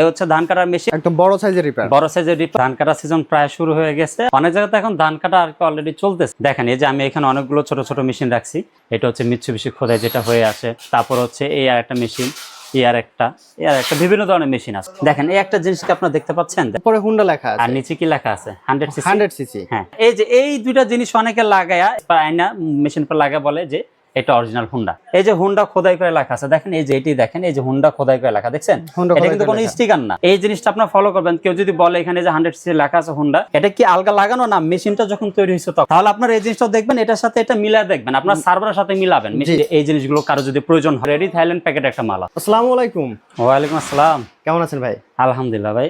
এ হচ্ছে ধান কাটার মেশিন একদম বড় সাইজের রিপেয়ার বড় সাইজের ডিপ ধান কাটার সিজন প্রায় শুরু হয়ে গেছে। অনেক জায়গাতে এখন ধান কাটা আর কি অলরেডি চলতেছে। দেখেন এই যে আমি এখানে অনেকগুলো ছোট ছোট মেশিন রাখছি। এটা হচ্ছে মিৎসুবিশি খোদাই যেটা হয়ে আসে তারপর হচ্ছে এই আর একটা মেশিন এই আর একটা একটা বিভিন্ন ধরনের মেশিন আছে। দেখেন এই একটা জিনিসকে আপনারা দেখতে পাচ্ছেন? হুন্ডা লেখা আর নিচে কি লেখা আছে? হান্ড্রেড সিসি হান্ড্রেড সিসি হ্যাঁ। এই যে এই দুইটা জিনিস অনেকে লাগায়া আয়না মেশিন পর লাগা বলে যে এটা অরিজিনাল হুন্ডা এই যে হুন্ডা খোদাই করে লেখা আছে দেখেন এই যে এটি দেখেন এই যে হুন্ডা খোদাই করে লেখা দেখছেন? এটা কিন্তু কোনো স্টিকার না। এই জিনিসটা আপনার ফলো করবেন কেউ যদি বলে এখানে যে হান্ড্রেড সিসি লেখা আছে হুন্ডা এটা কি আলগা লাগানো না মেশিনটা যখন তৈরি হয়েছে তখন? তাহলে আপনার এই জিনিসটা দেখবেন এটার সাথে এটা মিলা দেখবেন আপনার সার্ভারের সাথে মিলাবেন এই জিনিসগুলো কারও যদি প্রয়োজন হয়। রেডি থাইল্যান্ড প্যাকেট একটা মালা। আসসালামু আলাইকুম। ওয়ালাইকুম আসসালাম। কেমন আছেন ভাই? আলহামদুলিল্লাহ ভাই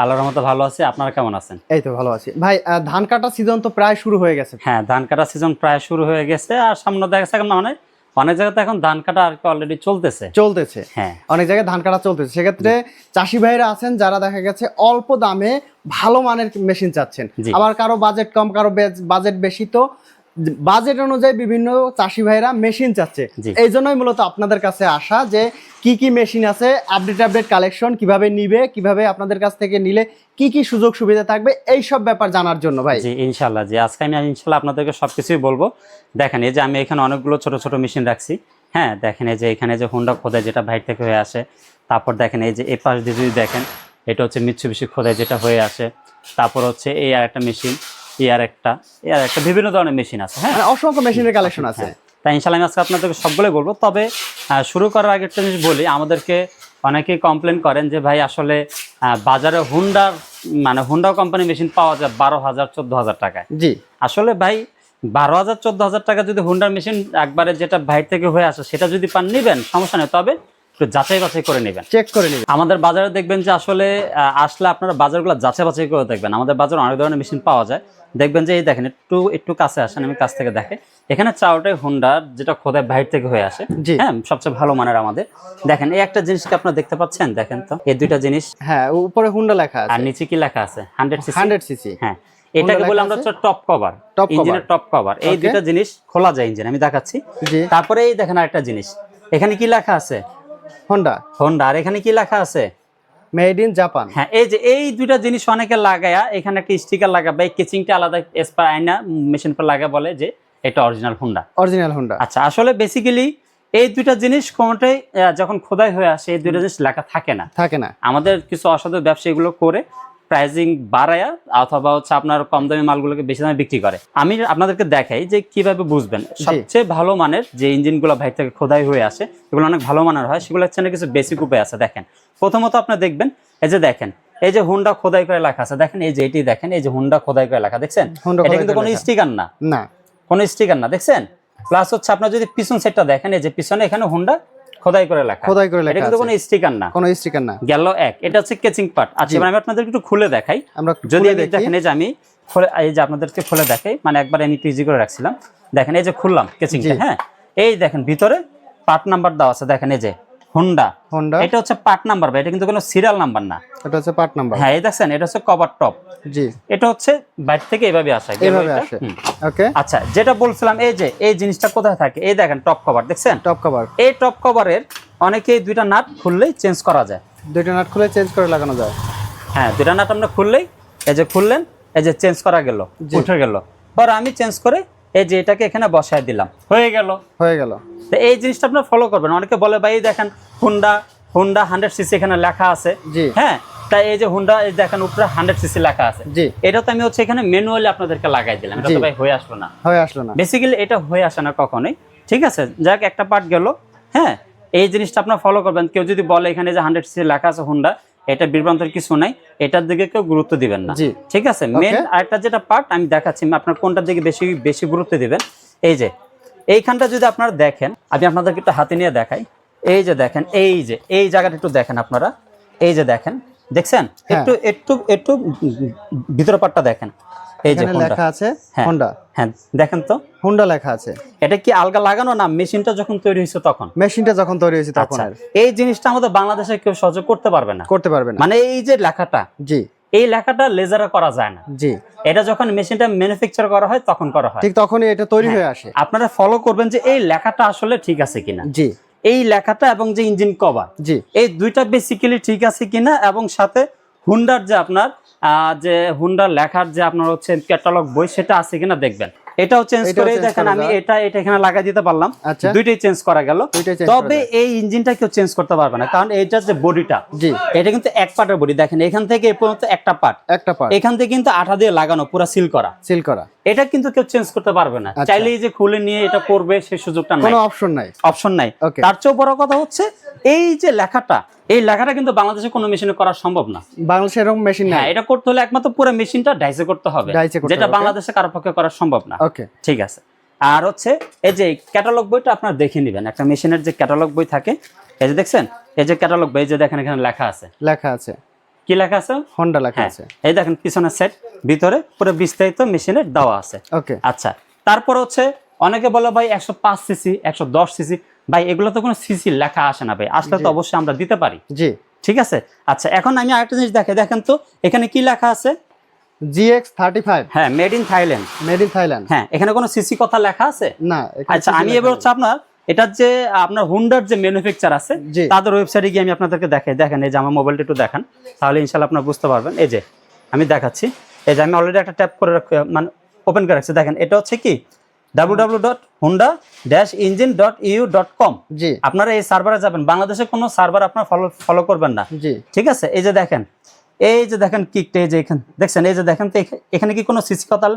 আল্লাহর রহমতে ভালো আছে। আপনারা কেমন আছেন? এই তো ভালো আছি। ভাই ধান কাটা সিজন তো প্রায় শুরু হয়ে গেছে। হ্যাঁ ধান কাটা সিজন প্রায় শুরু হয়ে গেছে আর সামনে দেখা যাচ্ছে মানে অনেক জায়গাতে এখন ধান কাটা আর কি অলরেডি চলতেছে। চলতেছে। হ্যাঁ। অনেক জায়গায় ধান কাটা চলতেছে। সেক্ষেত্রে চাষি ভাইরা আছেন যারা দেখা গেছে অল্প দামে ভালো মানের মেশিন চাচ্ছেন। আবার কারও বাজেট কম কারও বাজেট বেশি তো বাজেট অনুযায়ী বিভিন্ন চাষি ভাইরা মেশিন চাচ্ছে। এই জন্যই মূলত আপনাদের কাছে আসা যে কি কি মেশিন আছে আপডেট আপডেট কালেকশন কীভাবে নিবে কীভাবে আপনাদের কাছ থেকে নিলে কি কি সুযোগ সুবিধা থাকবে এই সব ব্যাপার জানার জন্য ভাই। জি ইনশাল্লাহ জি আজকে আমি ইনশাল্লাহ আপনাদেরকে সবকিছুই বলব। দেখেন এই যে আমি এখানে অনেকগুলো ছোট ছোট মেশিন রাখছি। হ্যাঁ দেখেন এই যে এখানে যে হুন্ডা খোদাই যেটা বাইরে থেকে হয়ে আসে। তারপর দেখেন এই যে এ পাশ দিয়ে যদি দেখেন এটা হচ্ছে মিৎসুবিশি খোদাই যেটা হয়ে আসে। তারপর হচ্ছে এই আর একটা মেশিন। এই আর একটা এই আর একটা বিভিন্ন ধরনের মেশিন আছে হ্যাঁ? মানে অসংখ্য মেশিনের কালেকশন আছে। হ্যাঁ তাই ইনশাল্লাহ আমি আজকে আপনাদেরকে সবগুলোই বলব। তবে শুরু করার আগে একটা জিনিস বলি আমাদেরকে অনেকেই কমপ্লেন করেন যে ভাই আসলে বাজারে হুন্ডার মানে হুন্ডা কোম্পানি মেশিন পাওয়া যায় বারো হাজার চোদ্দ হাজার টাকায়। জি। আসলে ভাই বারো হাজার চোদ্দ হাজার টাকা যদি হুন্ডার মেশিন একবারে যেটা বাইরে থেকে হয়ে আসে সেটা যদি পান নিবেন সমস্যা নেই। তবে একটু যাচাই বাছাই করে নেবেন। চেক করে নিবে আমাদের বাজারে দেখবেন যে আসলে আসলে আপনারা বাজারগুলো যাচাই বাছাই করে দেখবেন। আমাদের বাজারে অনেক ধরনের মেশিন পাওয়া যায়। দেখবেন যে এই দেখেন একটু একটু কাছে আসেন আমি কাছ থেকে দেখে। এখানে চারটাই হুন্ডার যেটা খোদায় বাইরে থেকে হয়ে আসে। হ্যাঁ সবচেয়ে ভালো মানের আমাদের। দেখেন এই একটা জিনিসকে আপনারা দেখতে পাচ্ছেন? দেখেন তো এই দুইটা জিনিস। হ্যাঁ উপরে হুন্ডা লেখা আর নিচে কি লেখা আছে? হান্ড্রেড সিসি হান্ড্রেড সিসি হ্যাঁ এটাকে বলে আমরা হচ্ছে টপ কভার cover। ইঞ্জিনের টপ কভার এই দুইটা জিনিস খোলা যায় ইঞ্জিন আমি দেখাচ্ছি। তারপরে এই দেখেন আরেকটা জিনিস। এখানে কি লেখা আছে? হোন্ডা হোন্ডা আর এখানে কি লেখা আছে? মেড ইন জাপান হ্যাঁ এই যে এই দুইটা জিনিস অনেকে লাগায়া এখানে একটা স্টিকার লাগাবে এই কেচিংটা আলাদা স্পার আয়না মেশিন পর লাগা বলে যে এটা অরিজিনাল হোন্ডা অরিজিনাল হোন্ডা আচ্ছা আসলে বেসিক্যালি এই দুইটা জিনিস কোনোটাই যখন খোদাই হয়ে আসে এই দুইটা জিনিস লেখা থাকে না। থাকে না। আমাদের কিছু অসাধু ব্যবসা এগুলো করে প্রাইজিং বাড়ায়া অথবা হচ্ছে আপনার কম দামি মালগুলোকে বেশি দামে বিক্রি করে। আমি আপনাদেরকে দেখাই যে কীভাবে বুঝবেন। সবচেয়ে ভালো মানের যে ইঞ্জিনগুলো ভাই থেকে খোদাই হয়ে আসে এগুলো অনেক ভালো মানের হয় সেগুলো হচ্ছে না কিছু বেসিক উপায় আছে দেখেন। প্রথমত আপনি দেখবেন এই যে দেখেন এই যে হুন্ডা খোদাই করে লেখা আছে দেখেন এই যে এটি দেখেন এই যে হুন্ডা খোদাই করে লেখা দেখছেন? এটা কিন্তু কোনো স্টিকার না। না। কোনো স্টিকার না দেখছেন? প্লাস হচ্ছে আপনার যদি পিছন সেটটা দেখেন এই যে পিছনে এখানে হুন্ডা খোদাই করে লেখা। খোদাই করে এটা লেখা কিন্তু কোনো স্টিকার না। কোনো স্টিকার না। গেল এক। এটা হচ্ছে কেচিং পার্ট আচ্ছা এবার আমি আপনাদের একটু খুলে দেখাই। আমরা যদি দেখেন এই যে আমি খুলে এই যে আপনাদেরকে খুলে দেখাই মানে একবার আমি পিজি করে রাখছিলাম। দেখেন এই যে খুললাম কেচিংটা হ্যাঁ? এই দেখেন ভিতরে পার্ট নাম্বার দেওয়া আছে। দেখেন এই যে হুন্ডা হোন্ডা এটা হচ্ছে পার্ট নাম্বার বা এটা কিন্তু কোনো সিরিয়াল নাম্বার না। এটা হচ্ছে পার্ট নাম্বার হ্যাঁ এই দেখছেন এটা হচ্ছে কভার টপ জি। এটা হচ্ছে বাইরে থেকে এইভাবে আসা এটা। আসে। ওকে। আচ্ছা যেটা বলছিলাম এই যে এই জিনিসটা কোথায় থাকে? এই দেখেন টপ কভার দেখছেন? টপ কভার এই টপ কভারের অনেকেই দুইটা নাট খুললেই চেঞ্জ করা যায়। দুইটা নাট খুলে চেঞ্জ করে লাগানো যায়। হ্যাঁ দুটা নাট আমরা খুললেই এই যে খুললেন এই যে চেঞ্জ করা গেল উঠে গেল। পর আমি চেঞ্জ করে এই যে এটাকে এখানে বসায় দিলাম। হয়ে গেল। হয়ে গেল। তো এই জিনিসটা আপনার ফলো করবেন। অনেকে বলে ভাই দেখেন হুন্ডা হুন্ডা হান্ড্রেড সিসি এখানে লেখা আছে। হ্যাঁ তাই এই যে হুন্ডা এই দেখেন উপরে হান্ড্রেড সিসি লেখা আছে। এটা তো আমি হচ্ছে এখানে ম্যানুয়ালি আপনাদেরকে লাগাই দিলাম। এটা তো ভাই হয়ে আসলো না। হয়ে আসলো না। বেসিক্যালি এটা হয়ে আসে না কখনোই। ঠিক আছে? যাক একটা পার্ট গেল। হ্যাঁ এই জিনিসটা আপনার ফলো করবেন। কেউ যদি বলে এখানে যে হান্ড্রেড সিসি লেখা আছে হুন্ডা এটা বিভ্রান্তের কিছু নাই এটার দিকে কেউ গুরুত্ব দিবেন না। ঠিক আছে? মেন আরেকটা যেটা পার্ট আমি দেখাচ্ছি আপনার কোনটার দিকে বেশি বেশি গুরুত্ব দিবেন? এই যে এইখানটা যদি আপনারা দেখেন আমি আপনাদেরকে একটু হাতে নিয়ে দেখাই। এই যে দেখেন এই যে এই জায়গাটা একটু দেখেন আপনারা। এই যে দেখেন দেখছেন? হ্যাঁ। একটু একটু একটু ভিতর পার্টটা দেখেন। এই যে লেখা আছে। হোন্ডা হ্যাঁ দেখেন তো। হোন্ডা লেখা আছে। এটা কি আলগা লাগানো না মেশিনটা যখন তৈরি হয়েছে তখন? মেশিনটা যখন তৈরি হয়েছে তখন আচ্ছা এই জিনিসটা আমাদের বাংলাদেশে কেউ সহজে করতে পারবে না। করতে পারবে না। মানে এই যে লেখাটা জি। এই লেখাটা লেজারে করা যায় না। জি। এটা যখন মেশিনটা ম্যানুফ্যাকচার করা হয় তখন করা হয়। ঠিক তখনই এটা তৈরি হ্যাঁ। হয়ে আসে। আপনারা ফলো করবেন যে এই লেখাটা আসলে ঠিক আছে কিনা। জি। এই লেখাটা এবং যে ইঞ্জিন কভার জি। এই দুইটা বেসিক্যালি ঠিক আছে কিনা এবং সাথে হুন্ডার যে আপনার যে হুন্ডার লেখার যে আপনার হচ্ছে ক্যাটালগ বই সেটা আছে কিনা দেখবেন। এটাও চেঞ্জ করে দেখেন আমি এটা এটা এখানে লাগাই দিতে পারলাম। আচ্ছা। দুইটাই চেঞ্জ করা গেল। তবে এই ইঞ্জিনটা কেউ চেঞ্জ করতে পারবে না কারণ এইটার যে বডিটা এটা কিন্তু এক পার্টের বডি দেখেন এখান থেকে এই পর্যন্ত একটা পার্ট একটা পার্ট এখান থেকে কিন্তু আঠা দিয়ে লাগানো পুরো সিল করা। সিল করা। এটা কিন্তু কেউ চেঞ্জ করতে পারবে না। আচ্ছা। চাইলেই যে খুলে নিয়ে এটা করবে সেই সুযোগটা নাই। কোনো অপশন নাই। অপশন নাই। তার চেয়েও বড় কথা হচ্ছে এই যে লেখাটা এই লেখাটা কিন্তু বাংলাদেশে কোনো মেশিনে করা সম্ভব না। বাংলাদেশে এরকম মেশিন হ্যাঁ নাই এটা করতে হলে একমাত্র পুরো মেশিনটা ডাইসে করতে হবে। যেটা বাংলাদেশে কারও পক্ষে করা সম্ভব না। ওকে ঠিক আছে। আর হচ্ছে এই যে ক্যাটালগ বইটা আপনার দেখে নেবেন। একটা মেশিনের যে ক্যাটালগ বই থাকে এই যে দেখছেন? এই যে ক্যাটালগ বই যে দেখেন এখানে লেখা আছে। লেখা আছে। কি লেখা আছে? হন্ডা লেখা হ্যাঁ। আছে। এই দেখেন পিছনের সেট ভিতরে পুরো বিস্তারিত মেশিনের দেওয়া আছে। ওকে আচ্ছা তারপর হচ্ছে অনেকে বলে ভাই একশো পাঁচ সিসি একশো দশ সিসি ভাই এগুলো তো কোনো সিসি লেখা আসে না ভাই। আসলে তো অবশ্যই আমরা দিতে পারি। জি। ঠিক আছে? আচ্ছা এখন আমি আরেকটা জিনিস দেখে দেখেন তো এখানে কি লেখা আছে? GX thirty five. হ্যাঁ made in Thailand made in Thailand হ্যাঁ এখানে কোনো সিসি কথা লেখা আছে? না আচ্ছা আমি এবার হচ্ছে আপনার এটার যে আপনার হুন্ডার যে ম্যানুফ্যাকচার আছে তাদের ওয়েবসাইটে গিয়ে আমি আপনাদেরকে দেখাই। দেখেন এই যে আমার মোবাইলটা একটু দেখান তাহলে ইনশাল্লাহ আপনার বুঝতে পারবেন। এই যে আমি দেখাচ্ছি। এই যে আমি অলরেডি একটা ট্যাপ করে রাখ- মানে ওপেন করে রাখছি। দেখেন এটা হচ্ছে কি? কম জি। আপনারা এই সার্ভারে যাবেন। বাংলাদেশে কোনো সার্ভার আপনার ফলো ফলো করবেন না। জি। ঠিক আছে? এই যে দেখেন এই যে দেখেন কিকটা এই যে এখানে দেখছেন, এই যে দেখেন তো এখা- এখানে কি কোনো সিসি কথা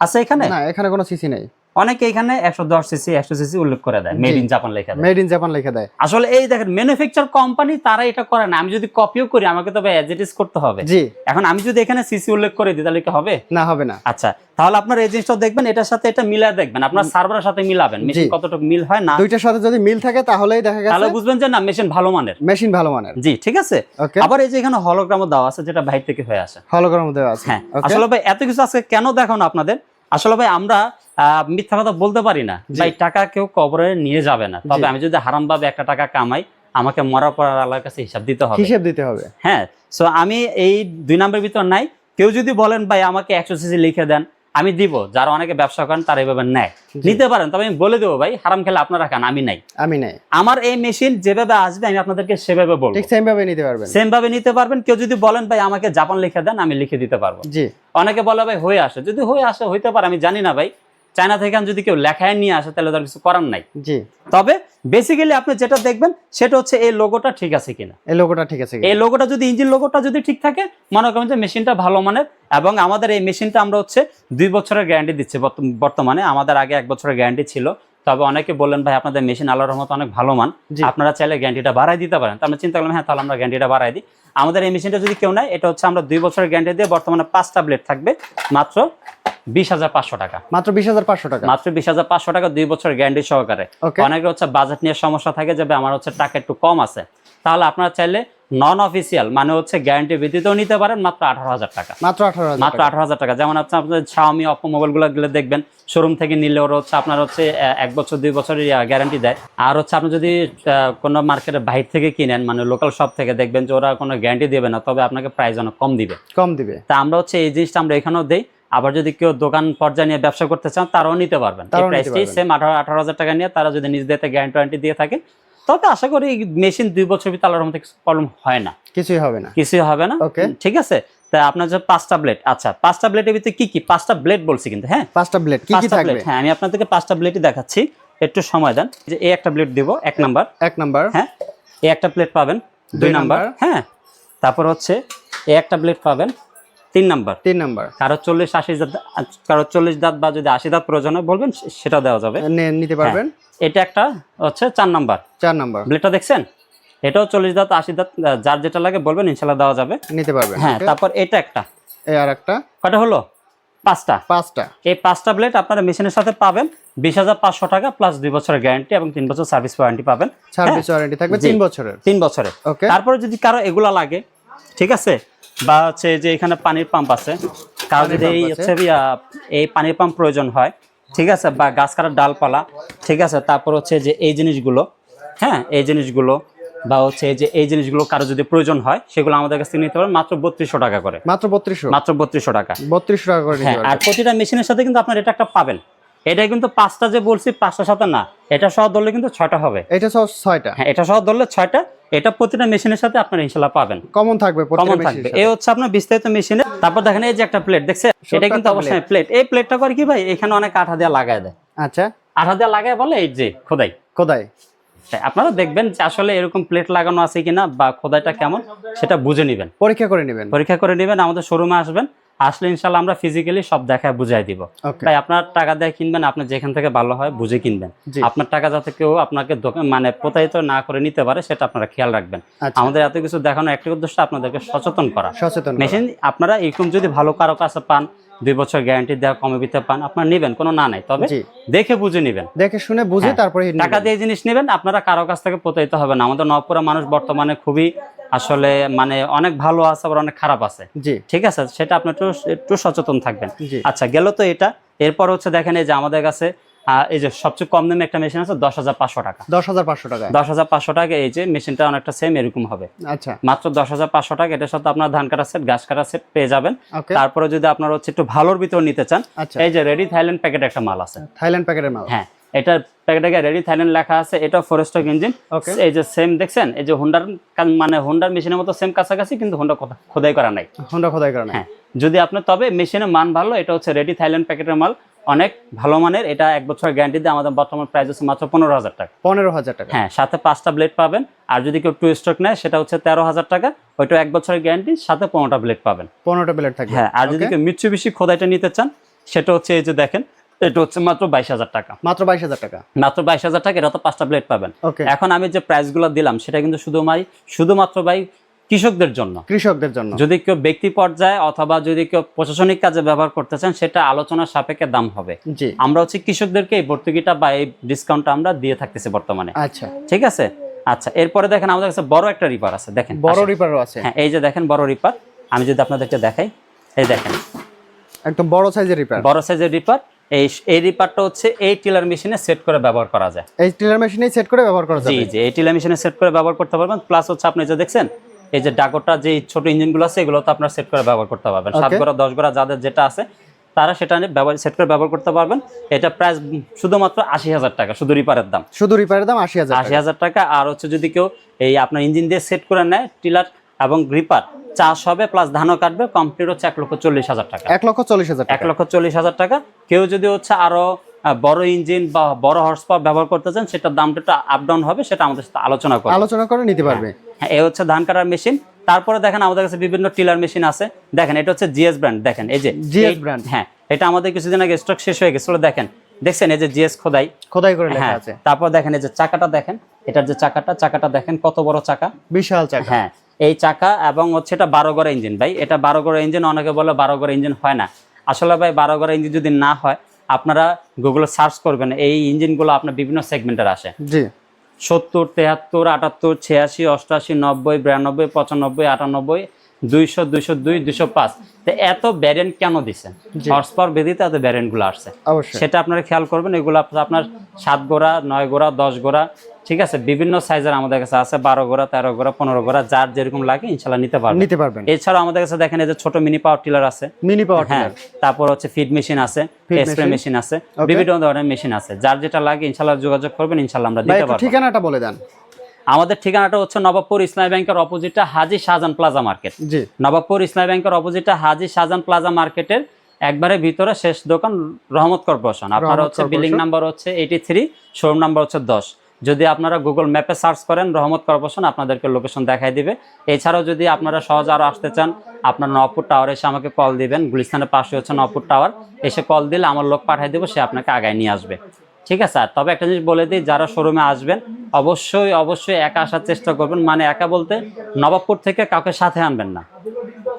আছে এখানে? না এখানে কোনো সিসি নেই। অনেকে এখানে একশো দশ সিসি একশো সিসি উল্লেখ করে দেয় মেড ইন জাপান লেখা দেয়। মেড ইন জাপান লেখা দেয়। আসলে এই দেখেন ম্যানুফ্যাকচার কোম্পানি তারা এটা করে না। আমি যদি কপিও করি আমাকে তো অ্যাজ করতে হবে। জি। এখন আমি যদি এখানে সিসি উল্লেখ করে দিই তাহলে কি হবে? না হবে না। আচ্ছা তাহলে আপনার এই জিনিসটা দেখবেন এটার সাথে এটা মিলায় দেখবেন। আপনার সার্ভারের সাথে মিলাবেন। মেশিন কতটুকু মিল হয় না? দুইটার সাথে যদি মিল থাকে তাহলেই দেখা তাহলে বুঝবেন যে না মেশিন ভালো মানের। মেশিন ভালো মানের। জি ঠিক আছে? আবার এই যে এখানে হলোগ্রামও দেওয়া আছে যেটা বাইরে থেকে হয়ে আসে। হলোগ্রাম দেওয়া আছে। হ্যাঁ। আসলে ভাই এত কিছু আজকে কেন দেখানো আপনাদের? আসলে ভাই আমরা আহ, মিথ্যা কথা বলতে পারি না। ভাই টাকা কেউ কবরে নিয়ে যাবে না। তবে আমি যদি হারাম ভাবে একটা টাকা কামাই আমাকে মরার পর আল্লাহর কাছে হিসাব দিতে হবে। হিসাব দিতে হবে। হ্যাঁ সো আমি এই দুই নম্বরের ভিতর নাই। কেউ যদি বলেন ভাই আমাকে একশো সিসি লিখে দেন। আমি দিব যারা অনেকে ব্যবসা করেন তারা এভাবে নেয়। নিতে পারেন তবে আমি বলে দেবো ভাই হারাম খেলে আপনারা খান আমি নাই। আমি নাই। আমার এই মেশিন যেভাবে আসবে আমি আপনাদেরকে সেভাবে বলব। সেমভাবে সেম ভাবে নিতে পারবেন। সেম ভাবে নিতে পারবেন কেউ যদি বলেন ভাই আমাকে জাপান লিখে দেন আমি লিখে দিতে পারব। জি। অনেকে বলে ভাই হয়ে আসে। যদি হয়ে আসে হইতে পারে আমি জানি না ভাই। চায়না থেকে যদি কেউ লেখায় নিয়ে আসে তাহলে তার কিছু করার নাই। জি। তবে বেসিক্যালি আপনি যেটা দেখবেন সেটা হচ্ছে এই লোগোটা ঠিক আছে কিনা। এই লোগোটা ঠিক আছে এই লোগোটা যদি ইঞ্জিন লোগোটা যদি ঠিক থাকে মনে করেন যে মেশিনটা ভালো মানের এবং আমাদের এই মেশিনটা আমরা হচ্ছে দুই বছরের গ্যারান্টি দিচ্ছি বর্তমানে। আমাদের আগে এক বছরের গ্যারান্টি ছিল। তবে অনেকে বললেন ভাই আপনাদের মেশিন আল্লাহর রহমত অনেক ভালো মান। আপনারা চাইলে গ্যারান্টিটা বাড়াই দিতে পারেন। তো আমরা চিন্তা করলাম হ্যাঁ তাহলে আমরা গ্যারান্টিটা বাড়াই দিই। আমাদের এই মেশিনটা যদি কেউ নেয় এটা হচ্ছে আমরা দুই বছরের গ্যারান্টি দিয়ে বর্তমানে পাঁচটা ব্লেড থাকবে। মাত্র বিশ হাজার পাঁচশো টাকা। মাত্র বিশ হাজার পাঁচশো টাকা। মাত্র বিশ হাজার পাঁচশো টাকা দুই বছর গ্যারান্টি সহকারে। হচ্ছে বাজেট নিয়ে সমস্যা থাকে যে ভাই আমার হচ্ছে টাকা একটু কম আছে। তাহলে আপনারা চাইলে নন অফিসিয়াল মানে হচ্ছে গ্যারান্টি ভিত্তিতেও নিতে পারেন মাত্র আঠারো হাজার টাকা। মাত্র আঠারো মাত্র আঠারো হাজার টাকা। যেমন শাওমি অপো মোবাইলগুলো গেলে দেখবেন শোরুম থেকে নিলে ওরা হচ্ছে আপনার হচ্ছে এক বছর দুই বছরের গ্যারান্টি দেয়। আর হচ্ছে আপনি যদি কোনো মার্কেটের বাইরে থেকে কিনেন মানে লোকাল শপ থেকে দেখবেন যে ওরা কোনো গ্যারান্টি দেবে না তবে আপনাকে প্রাইস অনেক কম দিবে। কম দিবে। তা আমরা হচ্ছে এই জিনিসটা আমরা এখানেও দেই। আবার যদি কেউ দোকান পর্যায়ে নিয়ে ব্যবসা করতে চান তারাও নিতে পারবেন। এই। সেম আঠারো আঠারো হাজার টাকা নিয়ে তারা যদি নিজ দেতে গ্যারান্টি ওয়ারেন্টি দিয়ে থাকে তবে আশা করি মেশিন দুই বছর ভিতরে আল্লাহর মধ্যে প্রবলেম হয় না। কিছুই হবে না। কিছুই হবে না. ঠিক আছে? তা আপনার যে পাঁচটা ব্লেড আচ্ছা পাঁচটা ব্লেডের ভিতরে কি কি? পাঁচটা ব্লেড বলছি কিন্তু হ্যাঁ? পাঁচটা ব্লেড কি কি থাকবে? হ্যাঁ আমি আপনাদেরকে পাঁচটা ব্লেডই দেখাচ্ছি। একটু সময় দেন যে এই একটা ব্লেড দিব এক নাম্বার এক নাম্বার হ্যাঁ এই একটা প্লেট পাবেন দুই নাম্বার। হ্যাঁ। তারপর হচ্ছে এই একটা ব্লেড পাবেন তিন নাম্বার। তিন নাম্বার। কারও চল্লিশ আশি দাঁত কারও চল্লিশ দাঁত বা যদি আশি দাঁত প্রয়োজন হয় বলবেন সেটা দেওয়া যাবে। নিতে পারবেন। এটা একটা হচ্ছে চার নাম্বার। চার নাম্বার। ব্লেডটা দেখছেন? এটাও চল্লিশ দাঁত আশি দাঁত যার যেটা লাগে বলবেন ইনশাল্লাহ দেওয়া যাবে। নিতে পারবেন হ্যাঁ তারপর এটা একটা। এই আর একটা। কটা হলো? পাঁচটা। পাঁচটা। এই পাঁচটা ব্লেড আপনারা মেশিনের সাথে পাবেন। বিশ হাজার পাঁচশো টাকা প্লাস দুই বছরের গ্যারান্টি এবং তিন বছর সার্ভিস ওয়ারেন্টি পাবেন। সার্ভিস ওয়ারেন্টি থাকবে তিন বছরের। তিন বছরের। ওকে। তারপরে যদি কারও এগুলা লাগে ঠিক আছে? বা হচ্ছে যে এখানে পানির পাম্প আছে। কারও যদি এই হচ্ছে এই পানির পাম্প প্রয়োজন হয় ঠিক আছে? বা গাছ কাটার ডালপালা ঠিক আছে? তারপর হচ্ছে যে এই জিনিসগুলো হ্যাঁ? এই জিনিসগুলো বা হচ্ছে যে এই জিনিসগুলো কারও যদি প্রয়োজন হয় সেগুলো আমাদের কাছ থেকে নিতে পারেন মাত্র বত্রিশশো টাকা করে। মাত্র বত্রিশশো? মাত্র বত্রিশশো টাকা। বত্রিশশো টাকা করে হ্যাঁ আর প্রতিটা মেশিনের সাথে কিন্তু আপনার এটা একটা পাবেন। এটা কিন্তু পাঁচটা যে বলছি পাঁচটা সাথে না এটা সহ ধরলে কিন্তু ছয়টা হবে। এটা সব ছয়টা। হ্যাঁ এটা সহ ধরলে ছয়টা এটা প্রতিটা মেশিনের সাথে আপনার ইনশাল্লাহ পাবেন। কমন থাকবে কমন থাকবে। এই হচ্ছে আপনার বিস্তারিত মেশিনে তারপর দেখেন এই যে একটা প্লেট দেখছে এটা কিন্তু অবশ্যই প্লেট এই প্লেটটা করে কি ভাই? এখানে অনেক আঠা দিয়ে লাগায় দেয়। আচ্ছা। আঠা দিয়ে লাগায় বলে এই যে খোদাই। খোদাই। আপনারা দেখবেন যে আসলে এরকম প্লেট লাগানো আছে কিনা বা খোদাইটা কেমন সেটা বুঝে নেবেন। পরীক্ষা করে নেবেন। পরীক্ষা করে নেবেন আমাদের শোরুমে আসবেন। আসলে ইনশাল্লাহ আমরা ফিজিক্যালি সব দেখায় বুঝাই দিব। তাই আপনার টাকা দিয়ে কিনবেন আপনি যেখান থেকে ভালো হয় বুঝে কিনবেন। আপনার টাকা যাতে কেউ আপনাকে মানে প্রতারিত না করে নিতে পারে সেটা আপনারা খেয়াল রাখবেন। আচ্ছা। আমাদের এত কিছু দেখানো একটা উদ্দেশ্য আপনাদেরকে সচেতন করা। সচেতন মেশিন আপনারা এরকম যদি ভালো কারও কাছে পান দুই বছর গ্যারান্টি দেওয়া কমে বিতে পান আপনারা নেবেন কোনো না নাই। তবে দেখে বুঝে নেবেন। দেখে শুনে বুঝে হ্যাঁ, তারপরে টাকা দিয়ে জিনিস নেবেন আপনারা কারও কাছ থেকে প্রতারিত হবে না। আমাদের নবপুরা মানুষ বর্তমানে খুবই আসলে মানে অনেক ভালো আছে আবার অনেক খারাপ আছে। জি। ঠিক আছে? সেটা আপনি একটু একটু সচেতন থাকবেন। আচ্ছা গেল তো এটা। এরপর হচ্ছে দেখেন এই যে আমাদের কাছে এই যে সবচেয়ে কম দামে একটা মেশিন আছে দশ হাজার পাঁচশো টাকা। দশ হাজার পাঁচশো টাকা দশ হাজার পাঁচশো টাকা এই যে মেশিনটা অনেকটা সেম এরকম হবে। আচ্ছা। মাত্র দশ হাজার পাঁচশো টাকা এটার সাথে আপনার ধান কাটা সেট ঘাস কাটা সেট পেয়ে যাবেন। তারপরে যদি আপনার হচ্ছে একটু ভালোর ভিতর নিতে চান আচ্ছা। এই যে রেডি থাইল্যান্ড প্যাকেট একটা মাল আছে। থাইল্যান্ড প্যাকেটের মাল। হ্যাঁ এটার প্যাকেটে রেডি থাইল্যান্ড লেখা আছে এটা ফরেস্টক ইঞ্জিন এই যে সেম দেখছেন এই যে হোন্ডার মানে হোন্ডার মেশিনের মতো সেম কাছাকাছি কিন্তু হোন্ডা খোদাই করা নাই। হোন্ডা খোদাই কারণে হ্যাঁ যদি আপনার তবে মেশিনের মান ভালো এটা হচ্ছে রেডি থাইল্যান্ড প্যাকেটের মাল। অনেক ভালো মানের। এটা এক বছর গ্যারান্টি দিয়ে আমাদের বর্তমান প্রাইস হচ্ছে মাত্র পনেরো হাজার টাকা। পনেরো হাজার টাকা। হ্যাঁ সাথে পাঁচটা ব্লেড পাবেন। আর যদি কেউ টু স্ট্রোক নেয় সেটা হচ্ছে তেরো হাজার টাকা। ওইটা এক বছরের গ্যারান্টি সাথে পনেরোটা ব্লেড পাবেন। পনেরোটা ব্লেড থাকবে। হ্যাঁ আর যদি কেউ মিচ্ছু বেশি খোদাইটা নিতে চান সেটা হচ্ছে এই যে দেখেন এটা হচ্ছে মাত্র বাইশ হাজার টাকা। মাত্র বাইশ হাজার টাকা। মাত্র বাইশ হাজার টাকা এটা তো পাঁচটা ব্লেড পাবেন। ওকে এখন আমি যে প্রাইসগুলো দিলাম সেটা কিন্তু শুধু ভাই শুধুমাত্র ভাই কৃষকদের জন্য। কৃষকদের জন্য। যদি কেউ ব্যক্তি পর্যায়ে অথবা যদি কেউ প্রশাসনিক কাজে ব্যবহার করতে চান সেটা আলোচনার সাপেক্ষে দাম হবে। আমরা হচ্ছে কৃষকদেরকে এই ভর্তুকিটা বা এই ডিসকাউন্টটা আমরা দিয়ে থাকতেছি বর্তমানে। আচ্ছা। ঠিক আছে? আচ্ছা এরপরে দেখেন আমাদের কাছে বড় একটা রিপার আছে দেখেন বড় রিপারও আছে। হ্যাঁ এই যে দেখেন বড় রিপার আমি যদি আপনাদেরকে দেখাই এই দেখেন। একদম বড় সাইজের রিপার বড় সাইজের রিপার এই এই রিপারটা হচ্ছে এই টিলার মেশিনে সেট করে ব্যবহার করা যায়। এই টিলার মেশিনেই সেট করে ব্যবহার করা যায় জি জি এই টিলার মেশিনে সেট করে ব্যবহার করতে পারবেন। প্লাস হচ্ছে আপনি যে দেখছেন এই যে ডাকোটা যে ছোট ইঞ্জিনগুলো আছে এগুলো তো আপনার সেট করে ব্যবহার করতে পারবেন। সাত. গোড়া দশ গোড়া যাদের যেটা আছে তারা সেটা ব্যবহার সেট করে ব্যবহার করতে পারবেন। এটা প্রাইস শুধুমাত্র আশি হাজার টাকা শুধু রিপারের দাম। শুধু রিপারের দাম আশি হাজার আশি হাজার টাকা আর হচ্ছে যদি কেউ এই আপনার ইঞ্জিন দিয়ে সেট করে নেয় টিলার এবং রিপার চাষ হবে প্লাস ধানও কাটবে কমপ্লিট হচ্ছে এক লক্ষ চল্লিশ হাজার টাকা। এক লক্ষ চল্লিশ হাজার এক লক্ষ চল্লিশ হাজার টাকা। কেউ যদি হচ্ছে আরও বড় ইঞ্জিন বা বড় হর্স পাওয়ার ব্যবহার করতে চান সেটার দামটা একটু আপ ডাউন হবে সেটা আমাদের সাথে আলোচনা করে আলোচনা করে নিতে পারবে। হ্যাঁ এই হচ্ছে ধান কাটার মেশিন। তারপরে দেখেন আমাদের কাছে বিভিন্ন টিলার মেশিন আছে। দেখেন এটা হচ্ছে জিএস ব্র্যান্ড দেখেন এই যে এই- brand। হ্যাঁ এটা আমাদের কিছুদিন আগে স্টক শেষ হয়ে গেছিল দেখেন দেখছেন এই যে জিএস খোদাই। খোদাই করে লেখা হ্যাঁ আছে। তারপর দেখেন এই যে চাকাটা দেখেন এটার যে চাকাটা চাকাটা দেখেন কত বড় চাকা। বিশাল চাকা। হ্যাঁ এই চাকা এবং হচ্ছে এটা বারো গড়া ইঞ্জিন ভাই। এটা বারো গড়া ইঞ্জিন অনেকে বলে বারো গড়া ইঞ্জিন হয় না। আসলে ভাই বারো গড়া ইঞ্জিন যদি না হয় আপনারা গুগলে সার্চ করবেন এই ইঞ্জিনগুলো আপনার বিভিন্ন সেগমেন্টের আসে। জি। সত্তর তেহাত্তর আটাত্তর ছিয়াশি অষ্টাশি নব্বই বিরানব্বই পঁচানব্বই আটানব্বই দুইশো দুইশো দুই দুইশো পাঁচ। তো এত ব্যারিয়েন্ট কেন দিচ্ছেন। হর্স পাওয়ার বেদিতে এত ব্যারিয়েন্টগুলো আসছে। সেটা আপনারা খেয়াল করবেন এগুলো আপনার সাত গোড়া নয় গোড়া দশ গোড়া ঠিক আছে? বিভিন্ন সাইজের আমাদের কাছে আছে বারো গোড়া তেরো গোড়া পনেরো গোড়া যার যেরকম লাগে ইনশাল্লাহ নিতে পারবেন। নিতে পারবেন। এছাড়াও আমাদের কাছে দেখেন এই যে ছোট মিনি পাওয়ার টিলার আছে। মিনি পাওয়ার হ্যাঁ তারপর হচ্ছে ফিড মেশিন আছে স্প্রে মেশিন আছে বিভিন্ন ধরনের মেশিন আছে। যার যেটা লাগে ইনশাল্লাহ যোগাযোগ করবেন ইনশাল্লাহ আমরা দিতে পারব। ঠিকানাটা বলে দেন। আমাদের ঠিকানাটা হচ্ছে নবাবপুর ইসলামী ব্যাংকের অপোজিটে হাজি শাহজাহান প্লাজা মার্কেট। জি। নবাবপুর ইসলামী ব্যাংকের অপোজিটে হাজি শাহজাহান প্লাজা মার্কেটের একবারে ভিতরে শেষ দোকান রহমত কর্পোরেশন। আপনার হচ্ছে বিল্ডিং নাম্বার হচ্ছে এইটি থ্রি শোরুম নাম্বার হচ্ছে দশ। যদি আপনারা গুগল ম্যাপে সার্চ করেন রহমত কর্পোরেশন আপনাদেরকে লোকেশন দেখাই দিবে। এছাড়াও যদি আপনারা সহজে আরও আসতে চান আপনার নবপুর টাওয়ার এসে আমাকে কল দিবেন। গুলিস্তানের পাশে হচ্ছে নবপুর টাওয়ার এসে কল দিলে আমার লোক পাঠিয়ে দেবো সে আপনাকে আগায় নিয়ে আসবে। ঠিক আছে? আর তবে একটা জিনিস বলে দিই, যারা শোরুমে আসবেন, অবশ্যই অবশ্যই একা আসার চেষ্টা করবেন। মানে একা বলতে, নবাবপুর থেকে কাউকে সাথে আনবেন না।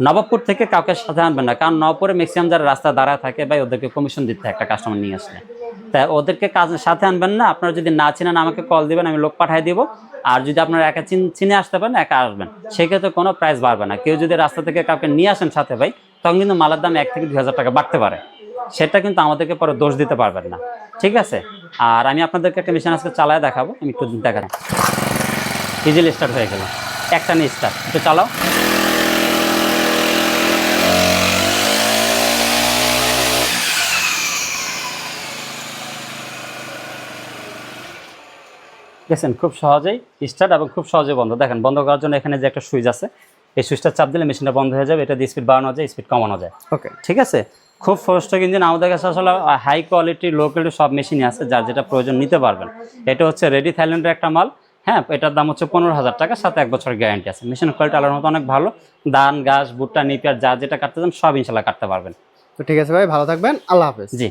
নবাবপুর থেকে কাউকে সাথে আনবেন না। কারণ নবাবপুরে ম্যাক্সিমাম যারা রাস্তা দাঁড়ায় থাকে, ভাই, ওদেরকে কমিশন দিতে একটা কাস্টমার নিয়ে আসলে। তাই ওদেরকে কাজ সাথে আনবেন না। আপনারা যদি না চিনেন, আমাকে কল দিবেন, আমি লোক পাঠিয়ে দিব। আর যদি আপনারা একা চিন- চিনে আসতে পারেন, একা আসবেন। সেক্ষেত্রে কোনো প্রাইস বাড়বে না। কেউ যদি রাস্তা থেকে কাউকে নিয়ে আসেন সাথে, ভাই, তখন কিন্তু মালার দাম এক থেকে দুই হাজার টাকা বাড়তে পারে। সেটা কিন্তু আমাদেরকে পরে দোষ দিতে পারবেন না। ঠিক আছে? আর আমি আপনাদেরকে একটা মেশিন আজকে চালায় দেখাবো আমি একটু দেখাবো ডিজেল স্টার্ট হয়ে গেল। একটা নিয়ে স্টার্ট একটু চালাও। দেখেন খুব সহজেই স্টার্ট এবং খুব সহজে বন্ধ। দেখেন বন্ধ করার জন্য এখানে যে একটা সুইচ আছে এই সুইচটা চাপ দিলে মেশিনটা বন্ধ হয়ে যাবে এটা দিয়ে স্পিড বাড়ানো যায় স্পিড কমানো যায়। ওকে ঠিক আছে? খুব ফোরস্টক ইঞ্জিন আমাদের কাছে আসলে হাই কোয়ালিটি লো কোয়ালিটি সব মেশিনই আছে যার যেটা প্রয়োজন নিতে পারবেন। এটা হচ্ছে রেডি থাইল্যান্ডের একটা মাল। হ্যাঁ এটার দাম হচ্ছে পনেরো হাজার টাকা সাথে এক বছর গ্যারান্টি আছে। মেশিন কোয়ালিটি আলার মতো অনেক ভালো। ধান গাছ ভুট্টা নিপিয়ার যা যেটা কাটতে চান সব ইনশাল্লাহ কাটতে পারবেন। তো ঠিক আছে ভাই ভালো থাকবেন। আল্লাহ হাফেজ। জি।